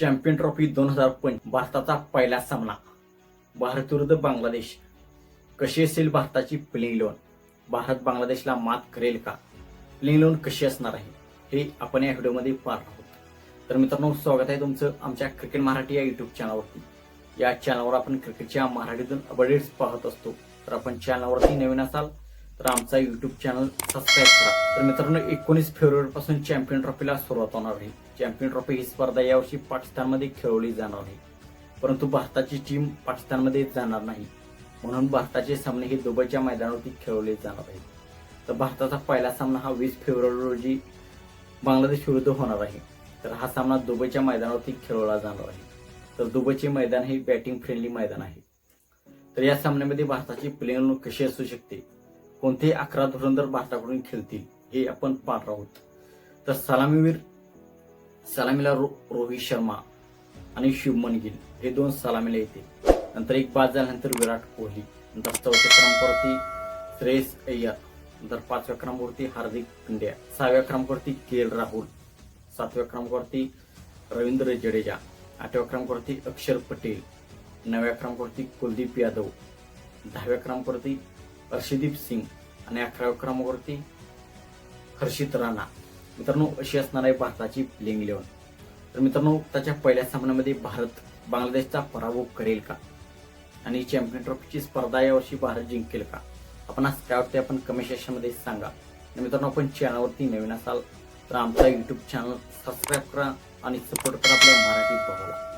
Champion trophy दोन हजार पंच भारताचा पहिला सामना. भारत विरुद्ध बांगलादेश. कशी असेल भारताची प्लेइंग लोन भारत बांगलादेशला मात करेल का? प्लेइंग लोन कशी असणार आहे? हे आपण या व्हिडिओमध्ये पाहत आहोत. तर मित्रांनो स्वागत आहे तुमचं आमच्या क्रिकेट मराठी या युट्यूब चॅनलवरती या चॅनलवर आपण क्रिकेटच्या मराठीतून अपडेट्स पाहत असतो. तर आपण चॅनलवरती नवीन असाल तर आमचा युट्यूब चॅनल सबस्क्राईब करा. तर मित्रांनो एकोणीस फेब्रुवारी पासून चॅम्पियन ट्रॉफीला सुरुवात होणार आहे. चॅम्पियन ट्रॉफी ही स्पर्धा यावर्षी पाकिस्तानमध्ये खेळवली जाणार आहे. परंतु भारताची टीम पाकिस्तानमध्ये जाणार नाही. म्हणून भारताचे सामने हे दुबईच्या मैदानावरती खेळवले जाणार आहेत. तर भारताचा पहिला सामना हा वीस फेब्रुवारी रोजी बांगलादेश विरुद्ध होणार आहे. तर हा सामना दुबईच्या मैदानावरती खेळवला जाणार आहे. तर दुबईचे मैदान हे बॅटिंग फ्रेंडली मैदान आहे. तर या सामन्यामध्ये भारताची प्लेअर कशी असू शकते? कोणते अकरा धुरंधर भारताकडून खेळतील हे आपण पाहत आहोत. तर सलामीवीर सलामीला रो, रोहित शर्मा आणि शुभमन गिल हे दोन सलामीला येतील. नंतर एक बाद झाल्यानंतर विराट कोहली नंतर चौथ्या क्रमांकावरती श्रेयस अय्यर नंतर पाचव्या क्रमांकावरती हार्दिक पांड्या सहाव्या क्रमांकावरती के एल राहुल सातव्या क्रमांकावरती रवींद्र जडेजा आठव्या क्रमांकावरती अक्षर पटेल नवव्या क्रमांकावरती कुलदीप यादव दहाव्या क्रमांकावरती हर्षदीप सिंग आणि अकराव्या क्रमांकावरती हर्षित राणा. मित्रांनो अशी असणार आहे भारताची प्लेइंग इलेव्हन. तर मित्रांनो त्याच्या पहिल्या सामन्यामध्ये भारत बांगलादेशचा पराभव करेल का? आणि चॅम्पियन ट्रॉफीची स्पर्धा यावर्षी भारत जिंकेल का? आपण आज काय वाटते आपण कमेंट सेक्शनमध्ये सांगा. आणि मित्रांनो आपण चॅनलवरती नवीन असाल तर आमचा युट्यूब चॅनल सबस्क्राईब करा आणि सपोर्ट करा आपल्या मराठी बघायला